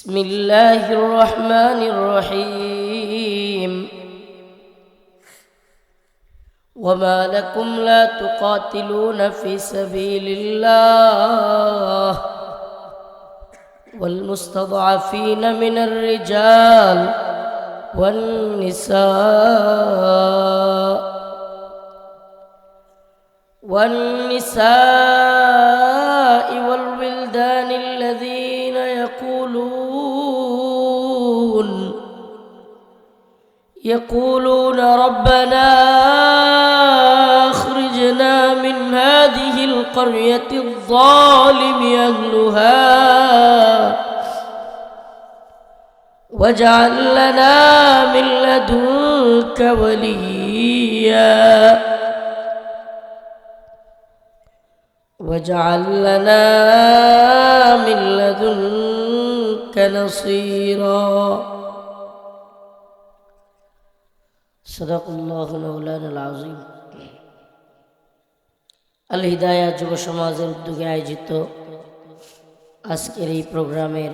بسم الله الرحمن الرحيم. وما لكم لا تقاتلون في سبيل الله والمستضعفين من الرجال والنساء والنساء يقولون ربنا أخرجنا من هذه القرية الظالم أهلها واجعل لنا من لدنك وليا. واجعل لنا من لدنك نصيرا. সদাকুল্লাহুল আজিম আল হিদায়া যুব সমাজের উদ্যোগে আয়োজিত আজকের এই প্রোগ্রামের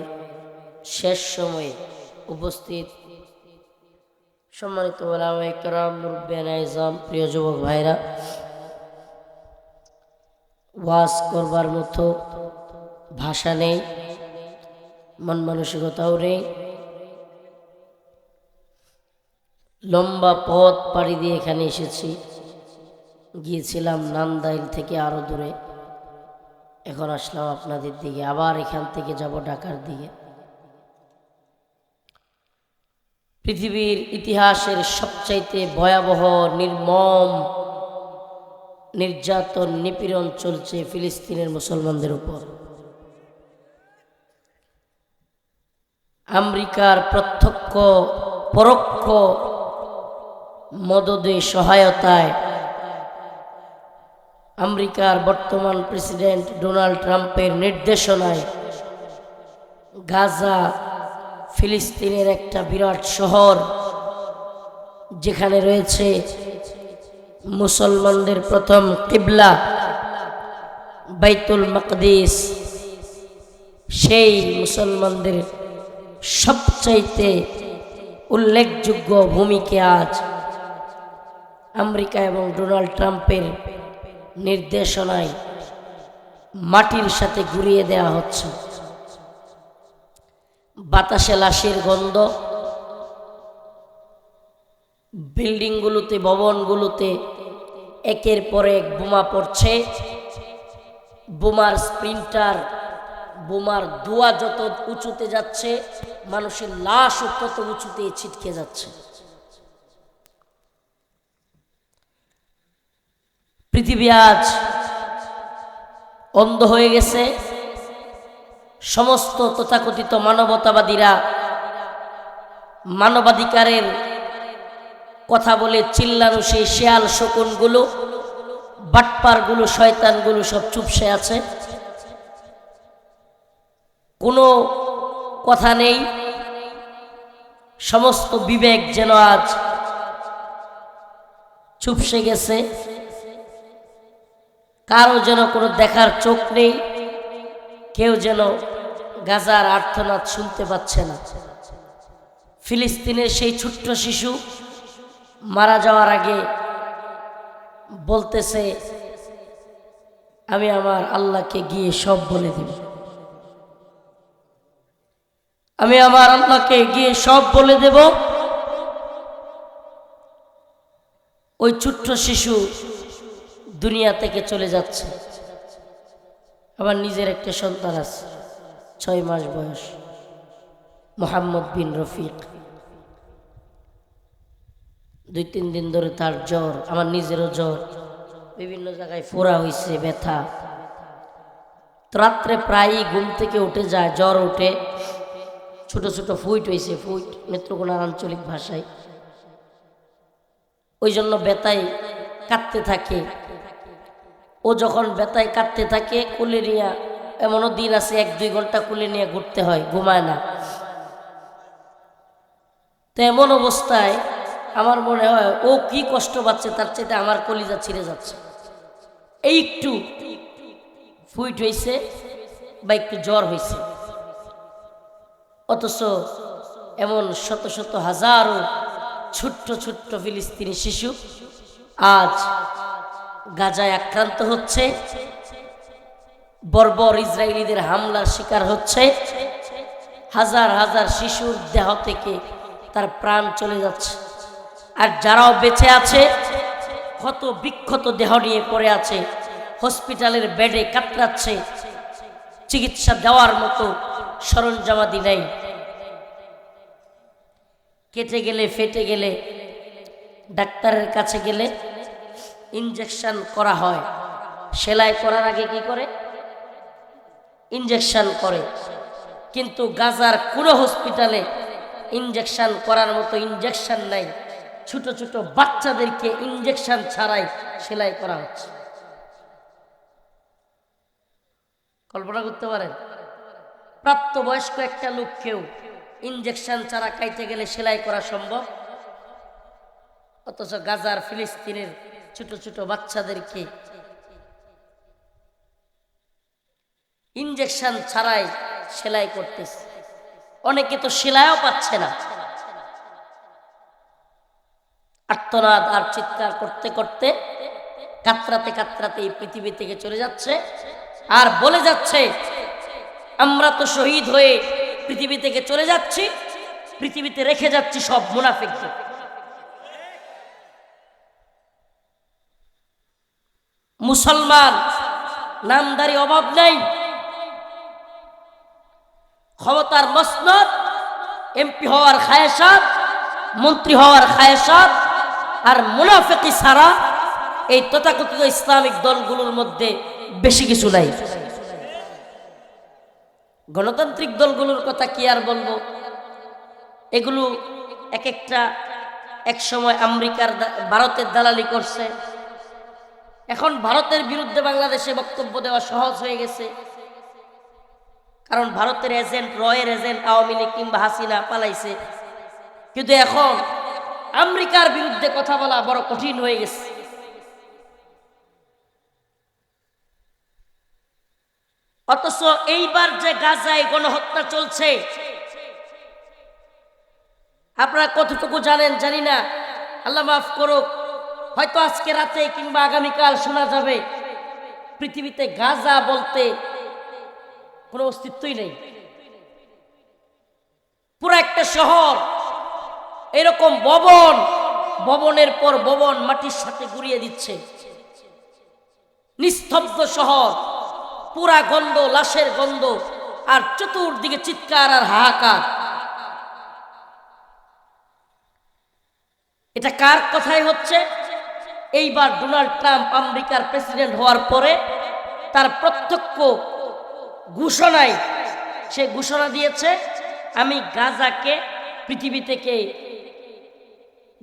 শেষ সময়ে উপস্থিত সম্মানিত ওলামাইকরাম মুরব্বেন প্রিয় যুবক ভাইরা, ওয়াজ করবার মতো ভাষা নেই, মন মানসিকতাও নেই লম্বা পথ পাড়ি দিয়ে এখানে এসেছি। গিয়েছিলাম নান্দাইল থেকে আরও দূরে। এখন আসলাম আপনাদের দিকে, আবার এখান থেকে যাব ঢাকার দিকে। পৃথিবীর ইতিহাসের সবচাইতে ভয়াবহ, নির্মম, নির্যাতন, নিপীড়ন চলছে ফিলিস্তিনের মুসলমানদের উপর। আমেরিকার প্রত্যক্ষ, পরোক্ষ মদদে, সহায়তায় আমেরিকার বর্তমান প্রেসিডেন্ট ডোনাল্ড ট্রাম্পের নির্দেশনায় গাজা, ফিলিস্তিনের একটা বিরাট শহর যেখানে রয়েছে মুসলমানদের প্রথম কিবলা, বাইতুল মকদিস। সেই মুসলমানদের সবচাইতে উল্লেখযোগ্য ভূমিকে আজ আমেরিকা এবং ডোনাল্ড ট্রাম্পের নির্দেশনায় মাটির সাথে ঘুরিয়ে দেওয়া হচ্ছে। বাতাসে লাশের গন্ধ, বিল্ডিংগুলোতে, ভবনগুলোতে একের পর এক বোমা পড়ছে। বোমার স্প্রিন্টার, বোমার দোয়া যত উঁচুতে যাচ্ছে, মানুষের লাশও তত উঁচুতে ছিটকে যাচ্ছে। পৃথিবী আজ অন্ধ হয়ে গেছে। সমস্ত তথাকথিত মানবতাবাদীরা মানবাধিকারের কথা বলে চিল্লানো সেই শেয়াল শকুনগুলো, বাটপারগুলো, শয়তানগুলো সব চুপসে আছে। কোনো কথা নেই। সমস্ত বিবেক যেন আজ চুপসে গেছে। কারও যেন কোনো দেখার চোখ নেই, কেউ যেন গাজার আর্থনাদ শুনতে পাচ্ছে না। ফিলিস্তিনের সেই ছোট্ট শিশু মারা যাওয়ার আগে বলতেছে, আমি আমার আল্লাহকে গিয়ে সব বলে দিব। আমি আমার আল্লাহকে গিয়ে সব বলে দেব। ওই ছোট্ট শিশু দুনিয়া থেকে চলে যাচ্ছে। আমার নিজের একটা সন্তান আছে, ছয় মাস বয়স, মোহাম্মদ বিন রফিক। দুই, তিন দিন ধরে তার জ্বর, আমার নিজেরও জ্বর, বিভিন্ন জায়গায় ফোড়া হয়েছে ব্যথা। রাত্রে প্রায়ই ঘুম থেকে উঠে যায়, জ্বর উঠে। ছোট ছোট ফুইট হয়েছে ফুইট, নেত্রকোনার আঞ্চলিক ভাষায়। ওই জন্য বেতায় কাঁদতে থাকে ও যখন বেতায় কাঁদতে থাকে, কুলে নিয়ে, এমনও দিন আছে, এক দুই ঘণ্টা কুলে নিয়ে ঘুরতে হয়, ঘুমায় না। তো এমন অবস্থায় আমার মনে হয়, ও কি কষ্ট পাচ্ছে, তার চাইতে আমার কলিজা ছিঁড়ে যাচ্ছে। এই একটু ফুইট হয়েছে বা একটু জ্বর হয়েছে অথচ এমন শত শত হাজারো ছোট্ট ছোট্ট ফিলিস্তিনি শিশু আজ গাজায় আক্রান্ত হচ্ছে। বর্বর ইসরায়েলিদের হামলার শিকার হচ্ছে। হাজার হাজার শিশুর দেহ থেকে তার প্রাণ চলে যাচ্ছে। আর যারাও বেঁচে আছে, ক্ষত বিক্ষত দেহ নিয়ে পড়ে আছে, হসপিটালের বেডে কাতরাচ্ছে, চিকিৎসা দেওয়ার মতো সরঞ্জামাদি নেই। কেটে গেলে, ফেটে গেলে, ডাক্তারের কাছে গেলে ইনজেকশন করা হয়। সেলাই করার আগে কি করে? ইনজেকশন করে। কিন্তু গাজার কোনো হসপিটালে ইনজেকশন করার মতো ইনজেকশন নাই। ছোট ছোট বাচ্চাদেরকে ইনজেকশন ছাড়াই সেলাই করা হচ্ছে। কল্পনা করতে পারেন? প্রাপ্তবয়স্ক একটা লোককেও ইনজেকশন ছাড়া খাইতে গেলে সেলাই করা সম্ভব? অথচ গাজার ফিলিস্তিনের ছোট ছোট বাচ্চাদেরকে ইনজেকশন ছাড়াই সেলাই করতেছে। অনেকে তো সেলাইও পাচ্ছে না। আর্তনাদ আর চিৎকার করতে করতে কাতরাতে কাতরাতে এই পৃথিবী থেকে চলে যাচ্ছে আর বলে যাচ্ছে, আমরা তো শহীদ হয়ে পৃথিবী থেকে চলে যাচ্ছি, পৃথিবীতে রেখে যাচ্ছি সব মুনাফিকদের। মুসলমান, নামদারি অভাব নেই। ক্ষমতার মসনদ, এমপি হওয়ার খায়েসাত মন্ত্রী হওয়ার খায়েসাত আর মুনাফেকি ছাড়া এই তথাকথিত ইসলামিক দলগুলোর মধ্যে বেশি কিছু নাই। গণতান্ত্রিক দলগুলোর কথা কি আর বলব? এগুলো এক একটা, এক সময় আমেরিকার ভারতের দালালি করছে। এখন ভারতের বিরুদ্ধে বাংলাদেশে বক্তব্য দেওয়া সহজ হয়ে গেছে। কারণ ভারতের এজেন্ট, রয়ের এজেন্ট, আওয়ামী লীগ কিংবা হাসিনা পালাইছে। কিন্তু এখন আমেরিকার বিরুদ্ধে কথা বলা বড় কঠিন হয়ে গেছে। অথচ এইবার যে গাজায় গণহত্যা চলছে, আপনারা কতটুকু জানেন জানি না। আল্লাহ মাফ করুক হয়তো আজকে রাতে কিংবা আগামীকাল শোনা যাবে, পৃথিবীতে গাজা বলতে কোনো অস্তিত্বই নেই। পুরো একটা শহর, এরকম ভবন, ভবনের পর ভবন মাটির সাথে গুড়িয়ে দিচ্ছে। নিস্তব্ধ শহর, পুরা গন্ধ, লাশের গন্ধ, আর চতুর্দিকে চিৎকার আর হাহাকার। এটা কার কথাই হচ্ছে? এইবার ডোনাল্ড ট্রাম্প আমেরিকার প্রেসিডেন্ট হওয়ার পরে তার প্রত্যক্ষ ঘোষণায় সে ঘোষণা দিয়েছে, আমি গাজাকে, পৃথিবী থেকে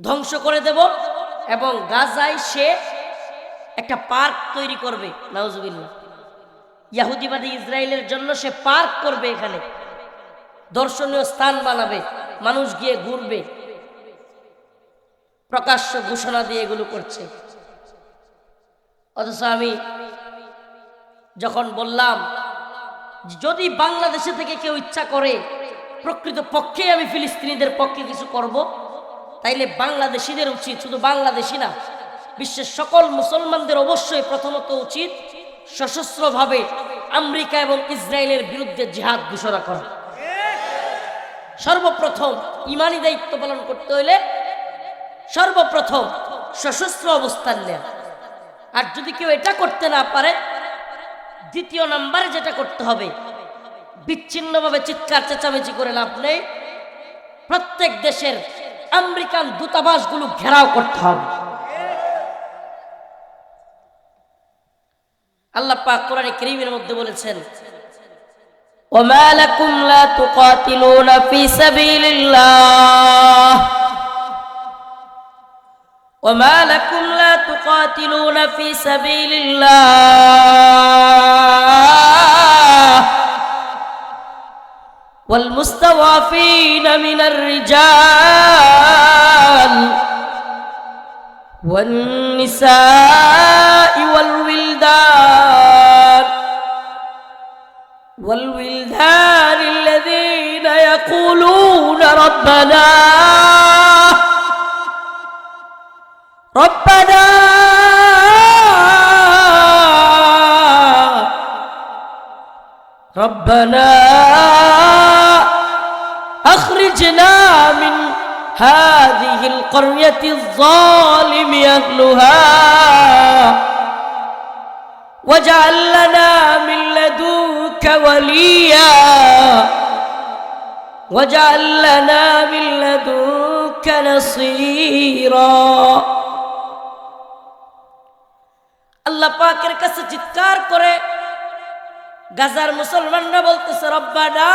ধ্বংস করে দেব এবং গাজায় সে একটা পার্ক তৈরি করবে। নাউজুবিল্লাহ। ইয়াহুদিবাদী ইসরায়েলের জন্য সে পার্ক করবে এখানে। দর্শনীয় স্থান বানাবে, মানুষ গিয়ে ঘুরবে। প্রকাশ্য ঘোষণা দিয়ে এগুলো করছে। অথচ আমি যখন বললাম যদি বাংলাদেশে থেকে কেউ ইচ্ছা করে প্রকৃত পক্ষে আমি ফিলিস্তিনিদের পক্ষে কিছু করব, তাইলে বাংলাদেশিদের উচিত, শুধু বাংলাদেশি না, বিশ্বের সকল মুসলমানদের অবশ্যই প্রথমত উচিত সশস্ত্রভাবে আমেরিকা এবং ইসরায়েলের বিরুদ্ধে জিহাদ ঘোষণা করা। সর্বপ্রথম ইমানি দায়িত্ব পালন করতে হইলে সর্বপ্রথম সশস্ত্র অবস্থান নেয়া আর যদি কেউ এটা করতে না পারে দ্বিতীয় নাম্বারে যেটা করতে হবে বিচ্ছিন্নভাবে চিৎকার চেঁচামেচি করে লাভ নেই প্রত্যেক দেশের আমেরিকান দূতাবাসগুলো ঘেরাও করতে হবে আল্লাহ পাক কোরআনে করিমের মধ্যে বলেছেন وما لكم لا تقاتلون في سبيل الله وما لكم لا تقاتلون في سبيل الله والمستضعفين من الرجال والنساء والولدان والولدان الذين يقولون ربنا ربنا أخرجنا من هذه القرية الظالم أهلها واجعل لنا من لدنك وليا واجعل لنا من لدنك نصيرا আল্লাহ পাকের কাছে চিৎকার করে গাজার মুসলমানরা বলতেছে, রব্বানা।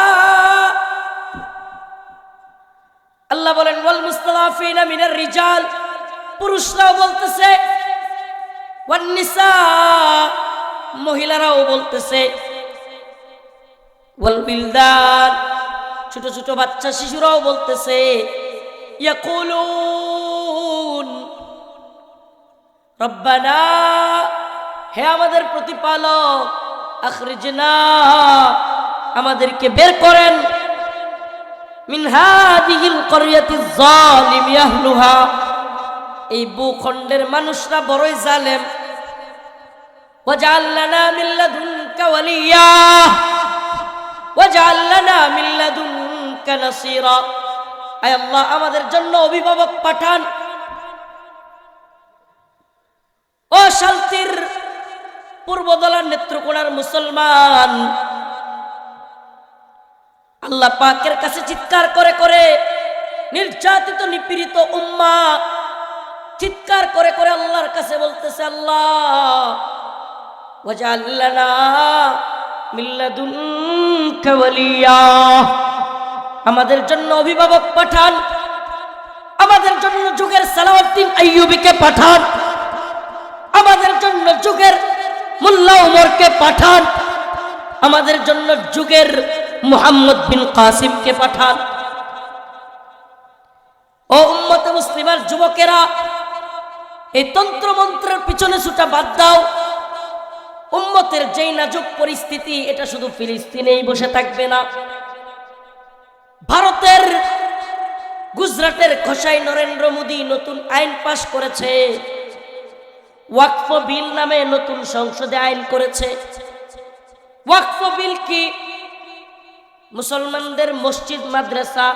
আল্লাহ বলেন, ওয়াল মুস্তালাফিনা মিনার রিজাল। পুরুষরাও বলতেছে, ওয়ান মহিলারাও বলতেছে, ওয়াল বিলদান। ছোট ছোট বাচ্চা শিশুরাও বলতেছে, ইয়াকুলুন। রব্বানা। হে আমাদের প্রতিপালক। আমাদেরকে বের করেন। এই ভূখণ্ডের মানুষরা বড়ই জালেম। আল্লাহ, আমাদের জন্য অভিভাবক পাঠান। ও শান্তির পূর্বদলার নেত্রকোনার মুসলমান। আল্লাহ পাকের কাছে চিৎকার করে করে নির্যাতিত, নিপীড়িত উম্মা চিৎকার করে করে আল্লাহর কাছে বলতেছে, আল্লাহ আমাদের জন্য অভিভাবক পাঠান, আমাদের জন্য যুগের সালাউদ্দিন আইয়ুবীকে পাঠান, আমাদের জন্য যুগের মোল্লা উমরকে পাঠান। আমাদের জন্য যুগের মুহাম্মদ বিন কাসিমকে পাঠান। ও উম্মত মুসলিমার যুবকেরা, এই তন্ত্র মন্ত্রের পিছনে ছুটা বাদ দাও। উম্মতের যেই নাজুক পরিস্থিতি, এটা শুধু ফিলিস্তিনেই বসে থাকবে না। ভারতের গুজরাটের খসাই নরেন্দ্র মোদী নতুন আইন পাশ করেছে। ওয়াকফ বিল নামে নতুন সংসদে আইন করেছে। ওয়াকফ বিল কি? মুসলমানদের মসজিদ, মাদ্রাসা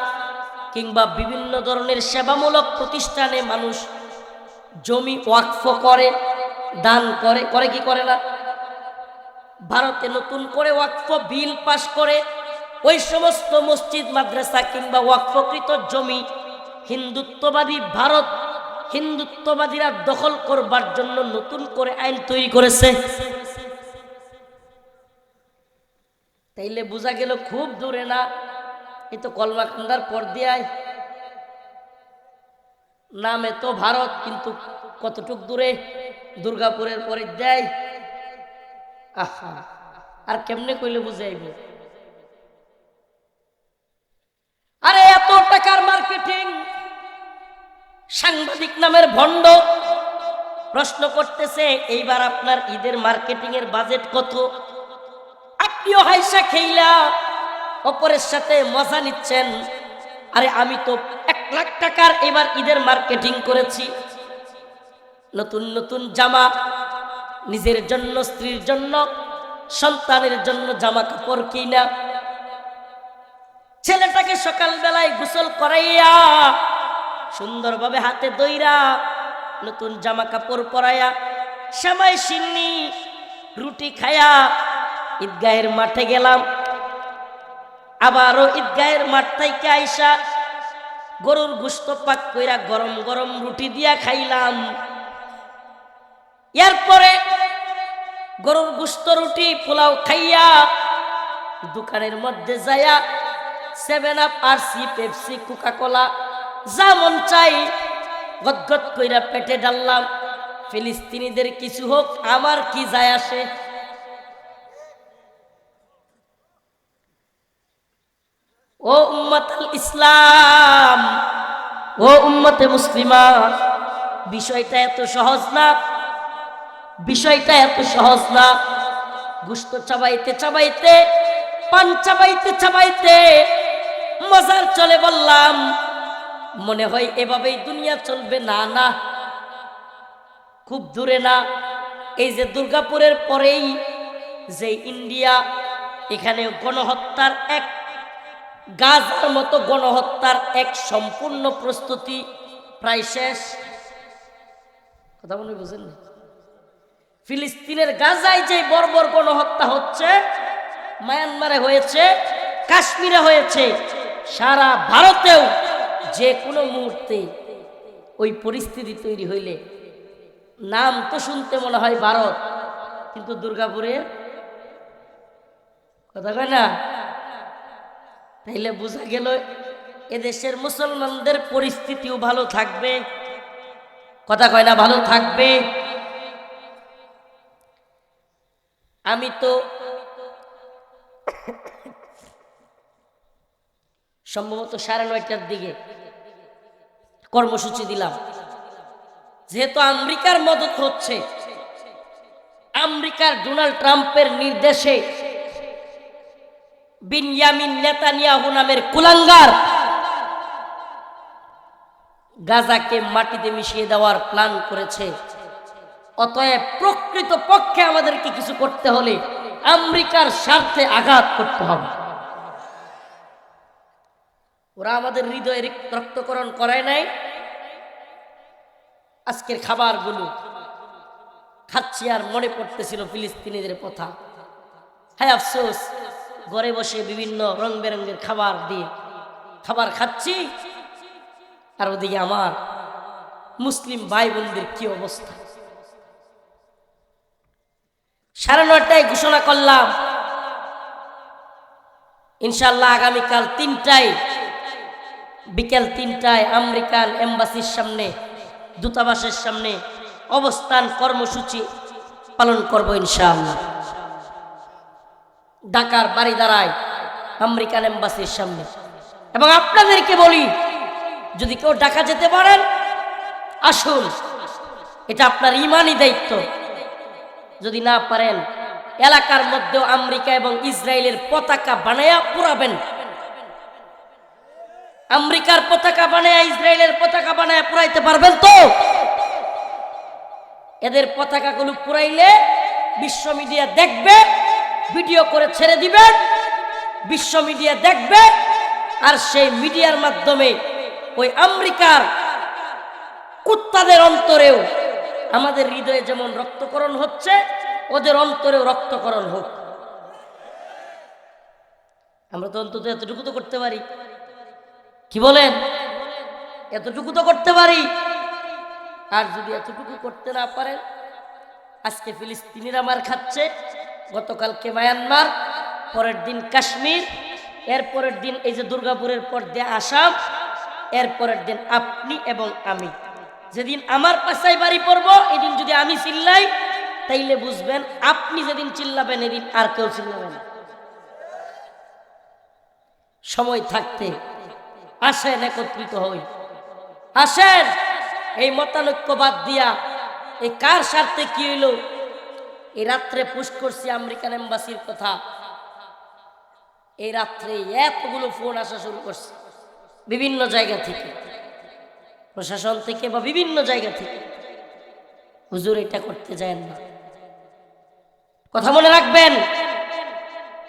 কিংবা বিভিন্ন ধরনের সেবামূলক প্রতিষ্ঠানে মানুষ জমি ওয়াকফ করে, দান করে করে কি করে না? ভারতে নতুন করে ওয়াকফ বিল পাশ করে ওই সমস্ত মসজিদ, মাদ্রাসা কিংবা ওয়াকফকৃত জমি হিন্দুত্ববাদী ভারত হিন্দুত্ববাদীরা দখল করবার জন্য নতুন করে আইন তৈরি করেছে। তাইলে বোঝা গেল খুব দূরে না, এই তো কলমাকান্দার পর দিয়ায় নামে তো ভারত, কিন্তু কতটুক দূরে? দুর্গাপুরের পরে দেয় আহা, আর কেমনে কইলে বুঝাইব? আরে, এত টাকার মার্কেটিং! সাংবাদিক নামের ভণ্ড প্রশ্ন করতেছে, এইবার আপনার ঈদের মার্কেটিং এর বাজেট কত? আপনিও হাইসা খেইলা, অপরের সাথে মজা নিচ্ছেন। আরে, আমি তো এক লাখ টাকার এবার ঈদের মার্কেটিং করেছি। নতুন নতুন জামা, নিজের জন্য, স্ত্রীর জন্য, সন্তানের জন্য জামা কাপড় কিনা। ছেলেটাকে সকালবেলায় গোসল করাইয়া সুন্দরভাবে হাতে দইরা নতুন জামা কাপড় পরাইয়া সেমাই সিন্নি রুটি খায়া ঈদগাহের মাঠে গেলাম। আবারও ঈদগাহের মাঠ থেকে আইসা গরুর গুস্ত পাক কইরা গরম গরম রুটি দিয়া খাইলাম। এরপরে গরুর গুস্ত রুটি, পোলাও খাইয়া দোকানের মধ্যে যায়া seven up RC Pepsi Coca Cola যা মন চাই, গদগদ কইরা পেটে ডাললাম। ফিলিস্তিনিদের কিছু হোক, আমার কি যায় আসে? ও উম্মত ইসলাম, ও উম্মতে মুসলিমা বিষয়টা এত সহজ না? বিষয়টা এত সহজ না? গুস্ত চাবাইতে চাবাইতে, পান চাবাইতে চাবাইতে, মজার চলে বললাম মনে হয় এভাবেই দুনিয়া চলবে? না না। খুব দূরে না। এই যে দুর্গাপুরের পরেই যে ইন্ডিয়া, এখানে গণহত্যার এক গাজার মতো গণহত্যার এক সম্পূর্ণ প্রস্তুতি প্রায় শেষ। কথা মনে বুঝেন? ফিলিস্তিনের গাজায় যে বর্বর গণহত্যা হচ্ছে, মায়ানমারে হয়েছে, কাশ্মীরে হয়েছে, সারা ভারতেও যে কোনো মুহূর্তে ওই পরিস্থিতি তৈরি হইলে, নাম তো শুনতে মনে হয় ভারত, কিন্তু দুর্গাপুরের কথা কয় না? তাইলে বোঝা গেল এদেশের মুসলমানদের পরিস্থিতিও ভালো থাকবে। কথা কয় না, ভালো থাকবে। আমি তো সম্ভবত সাড়ে নয়টার দিকে কর্মসূচি দিলাম। যেহেতু আমেরিকার মদত হচ্ছে, আমেরিকার ডোনাল্ড ট্রাম্পের নির্দেশে বিনয়ামিন নেতানিয়াহু নামের কুলাঙ্গার গাজাকে মাটিতে মিশিয়ে দেওয়ার প্ল্যান করেছে। অতএব প্রকৃত পক্ষে আমাদেরকে কিছু করতে হলে আমেরিকার স্বার্থে আঘাত করতে হবে। ওরা আমাদের হৃদয়ের রক্তকরণ করায় নাই। আজকের খাবারগুলো খাচ্ছি আর মনে পড়তেছিল ফিলিস্তিনিদের কথা। হ্যাঁ আফসোস, ঘরে বসে বিভিন্ন রং বেরঙের খাবার দিয়ে খাবার খাচ্ছি। আর ওদিকে আমার মুসলিম ভাই বোনদের কি অবস্থা? সাড়ে নয়টায় ঘোষণা করলাম ইনশাল্লাহ আগামীকাল তিনটায় বিকেল তিনটায় আমেরিকান এম্বাসির সামনে, দূতাবাসের সামনে অবস্থান কর্মসূচি পালন করব ইনশাআল্লাহ। ঢাকার বাড়ি দাঁড়ায় আমেরিকান এম্বাসির সামনে। এবং আপনাদেরকে বলি, যদি কেউ ঢাকা যেতে পারেন, আসুন। এটা আপনার ইমানই দায়িত্ব। যদি না পারেন, এলাকার মধ্যেও আমেরিকা এবং ইসরায়েলের পতাকা বানায়া পুরাবেন। আমেরিকার পতাকা বানায়, ইসরায়েলের পতাকা বানায় পুরাইতে পারবেন তো? এদের পতাকাগুলো পুরাইলে বিশ্ব মিডিয়া দেখবে, ভিডিও করে ছেড়ে দিবেন বিশ্ব মিডিয়া দেখবে, আর সেই মিডিয়ার মাধ্যমে ওই আমেরিকার কুত্তাদের অন্তরেও আমাদের হৃদয়ে যেমন রক্তকরণ হচ্ছে, ওদের অন্তরেও রক্তকরণ হোক। আমরা তো অন্তত এতটুকু তো করতে পারি। কি বলেন? এতটুকু তো করতে পারি। আর যদি এতটুকু করতে না পারেন, আজকে ফিলিস্তিনিরা মার খাচ্ছে, গতকালকে মায়ানমার, পরের দিন কাশ্মীর, এর পরের দিন এই যে দুর্গাপুরের পর দিয়ে আসাম, এর পরের দিন আপনি এবং আমি। যেদিন আমার পাশায় বাড়ি পড়ব, এদিন যদি আমি চিল্লাই, তাইলে বুঝবেন আপনি যেদিন চিল্লাবেন, এদিন আর কেউ চিল্লাবে না। সময় থাকতে আসেন, একত্রিত হই। আসেন, এই মতানৈক্য বাদ দিয়া, এই কার স্বার্থে কি হইল? এই রাত্রে পুশ করছি আমেরিকান এম্বাসির কথা। এই রাত্রে এতগুলো ফোন আসা শুরু করছে, বিভিন্ন জায়গা থেকে। প্রশাসন থেকে বা বিভিন্ন জায়গা থেকে। হুজুর এটা করতে যায় না। কথা মনে রাখবেন,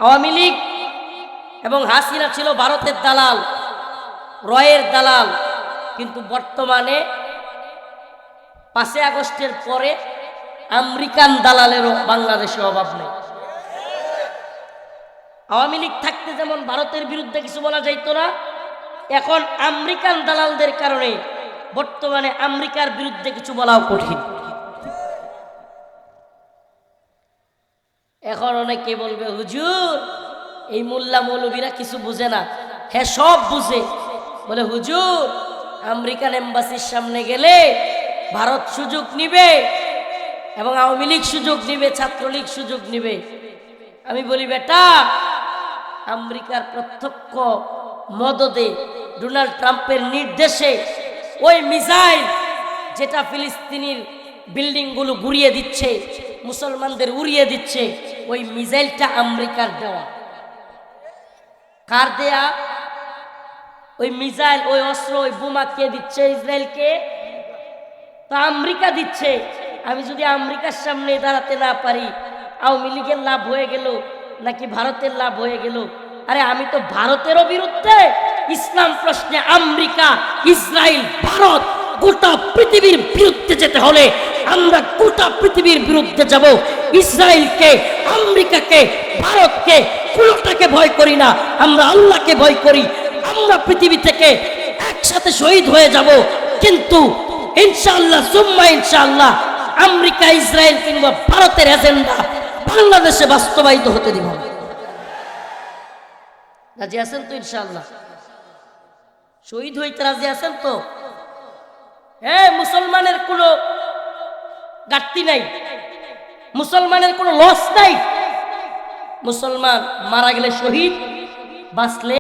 আওয়ামী লীগ এবং হাসিনা ছিল ভারতের দালাল। রয়ের দালাল। কিন্তু বর্তমানে পাঁচই আগস্টের পরে আমেরিকান দালালেরও বাংলাদেশে অভাব নেই। আওয়ামী লীগ থাকতে যেমন ভারতের বিরুদ্ধে কিছু বলা যাইতো না, এখন আমেরিকান দালালদের কারণে বর্তমানে আমেরিকার বিরুদ্ধে কিছু বলাও কঠিন। এখন অনেকে বলবে, হুজুর, এই মোল্লা মৌলবীরা কিছু বুঝে না। হ্যাঁ সব বুঝে। বলে, হুজুর, আমেরিকান এম্বাসির সামনে গেলে ভারত সুযোগ নিবে এবং আওয়ামী লীগ সুযোগ নিবে, ছাত্রলীগ সুযোগ নিবে। আমি বলি, বেটা, আমেরিকার প্রত্যক্ষ মদদে ডোনাল্ড ট্রাম্পের নির্দেশে ওই মিসাইল যেটা ফিলিস্তিনির বিল্ডিংগুলো ঘুরিয়ে দিচ্ছে, মুসলমানদের উড়িয়ে দিচ্ছে, ওই মিসাইলটা আমেরিকার দেওয়া। কার দেয়া? ওই মিসাইল ওই অস্ত্র, ওই বোমা কে দিচ্ছে? ইসরায়েলকে? তো আমেরিকা দিচ্ছে। আমি যদি আমেরিকার সামনে দাঁড়াতে না পারি, আওয়ামী লীগের লাভ হয়ে গেল নাকি ভারতের লাভ হয়ে গেল? আরে আমি তো ভারতেরও বিরুদ্ধে ইসলাম প্রশ্নে আমেরিকা, ইসরায়েল, ভারত গোটা পৃথিবীর বিরুদ্ধে যেতে হলে আমরা গোটা পৃথিবীর বিরুদ্ধে যাব। ইসরায়েলকে, আমেরিকাকে, ভারতকে, কোনোটাকে ভয় করি না। আমরা আল্লাহকে ভয় করি। আমরা পৃথিবী থেকে একসাথে শহীদ হয়ে যাব। কিন্তু ইনশাআল্লাহ সুম্মা ইনশাআল্লাহ আমেরিকা, ইসরায়েল কিংবা ভারতের এজেন্ডা বাংলাদেশে বাস্তবায়িত হতে দিব। রাজি আছেন তো ইনশাআল্লাহ? শহীদ হইতে রাজি আছেন তো? হ্যাঁ মুসলমানের কোনো ঘাটতি নাই। মুসলমানের কোনো লস নাই। মুসলমান মারা গেলে শহীদ, বাঁচলে